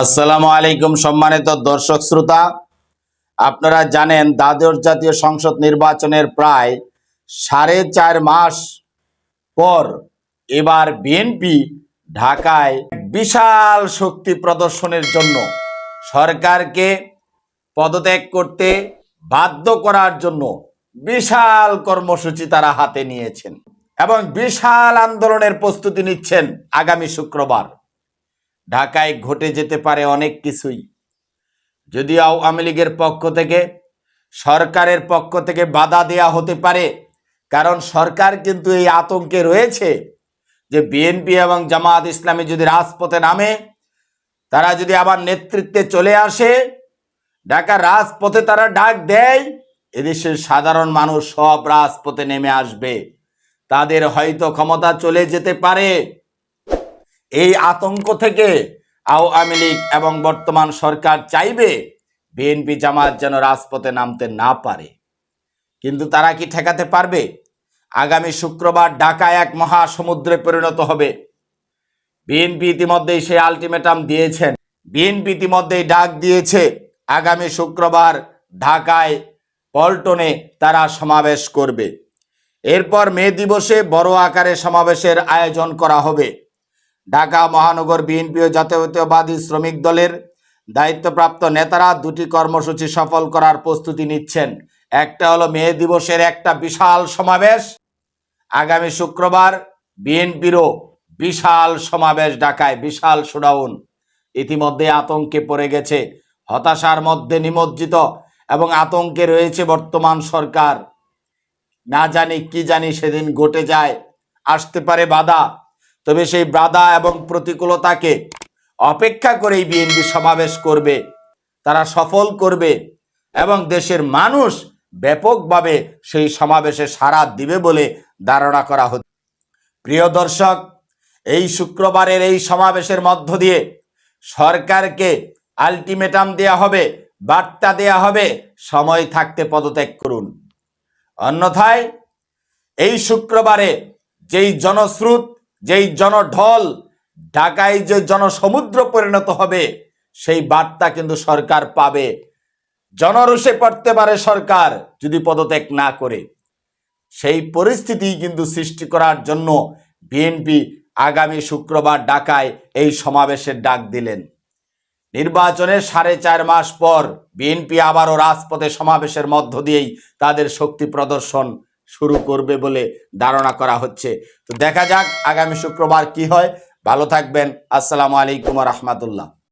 আসসালামু আলাইকুম সম্মানিত দর্শক শ্রোতা। আপনারা জানেন দ্বাদশ জাতীয় সংসদ নির্বাচনের প্রায় সাড়ে চার মাস পর এবার বিএনপি ঢাকায় বিশাল শক্তি প্রদর্শনের জন্য সরকারকে পদত্যাগ করতে বাধ্য করার জন্য বিশাল কর্মসূচি তারা হাতে নিয়েছেন এবং বিশাল আন্দোলনের প্রস্তুতি নিচ্ছেন আগামী শুক্রবার। ঢাকায় ঘটে যেতে পারে অনেক কিছুই। যদিও আওয়ামী লীগের পক্ষ থেকে, সরকারের পক্ষ থেকে বাধা দেয়া হতে পারে, কারণ সরকার কিন্তু এই আতঙ্কে রয়েছে যে বিএনপি এবং জামাত ইসলামী যদি রাজপথে নামে, তারা যদি আবার নেতৃত্বে চলে আসে, ঢাকার রাজপথে তারা ডাক দেয়, এদেশের সাধারণ মানুষ সব রাজপথে নেমে আসবে। তাদের হয়তো ক্ষমতা চলে যেতে পারে। এই আতঙ্ক থেকে আওয়ামী লীগ এবং বর্তমান সরকার চাইবে বিএনপি জামাত যেন রাজপথে নামতে না পারে। কিন্তু তারা কি ঠেকাতে পারবে? আগামী শুক্রবার ঢাকা এক মহাসমুদ্রে পরিণত হবে। বিএনপি ইতিমধ্যেই সেই আলটিমেটাম দিয়েছেন। বিএনপি ইতিমধ্যেই ডাক দিয়েছে, আগামী শুক্রবার ঢাকায় পল্টনে তারা সমাবেশ করবে। এরপর মে দিবসে বড় আকারে সমাবেশের আয়োজন করা হবে। ঢাকা মহানগর বিএনপি ও জাতীয়তাবাদী শ্রমিক দলের দায়িত্বপ্রাপ্ত নেতারা দুটি কর্মসূচি সফল করার প্রস্তুতি নিচ্ছেন। একটা হলো মে দিবসের একটা বিশাল সমাবেশ। আগামী শুক্রবার বিএনপিরও বিশাল সমাবেশ ঢাকায়, বিশাল শোডাউন। ইতিমধ্যে আতঙ্কে পড়ে গেছে, হতাশার মধ্যে নিমজ্জিত এবং আতঙ্কে রয়েছে বর্তমান সরকার। না জানি কি জানি সেদিন ঘটে যায়, আসতে পারে বাধা। তবে সেই বাধা এবং প্রতিকূলতাকে অপেক্ষা করেই বিএনপি সমাবেশ করবে, তারা সফল করবে এবং দেশের মানুষ ব্যাপকভাবে সেই সমাবেশে সাড়া দিবে বলে ধারণা করা হচ্ছে। প্রিয় দর্শক, এই শুক্রবারের এই সমাবেশের মধ্য দিয়ে সরকারকে আলটিমেটাম দেয়া হবে, বার্তা দেয়া হবে, সময় থাকতে পদত্যাগ করুন। অন্যথায় এই শুক্রবারে যেই জনস্রোত যেই জনঢল ঢাকায় যে জনসমুদ্র পরিণত হবে, সেই বার্তা কিন্তু সরকার পাবে। জনরোষে পড়তে পারে সরকার যদি পদত্যাগ না করে। সেই পরিস্থিতি কিন্তু সৃষ্টি করার জন্য বিএনপি আগামী শুক্রবার ঢাকায় এই সমাবেশের ডাক দিলেন। নির্বাচনের সাড়ে চার মাস পর বিএনপি আবারও রাজপথে সমাবেশের মধ্য দিয়েই তাদের শক্তি প্রদর্শন শুরু করবে বলে ধারণা করা হচ্ছে। তো দেখা যাক আগামী শুক্রবার কি হয়। ভালো থাকবেন। আসসালামু আলাইকুম রহমতুল্লাহ।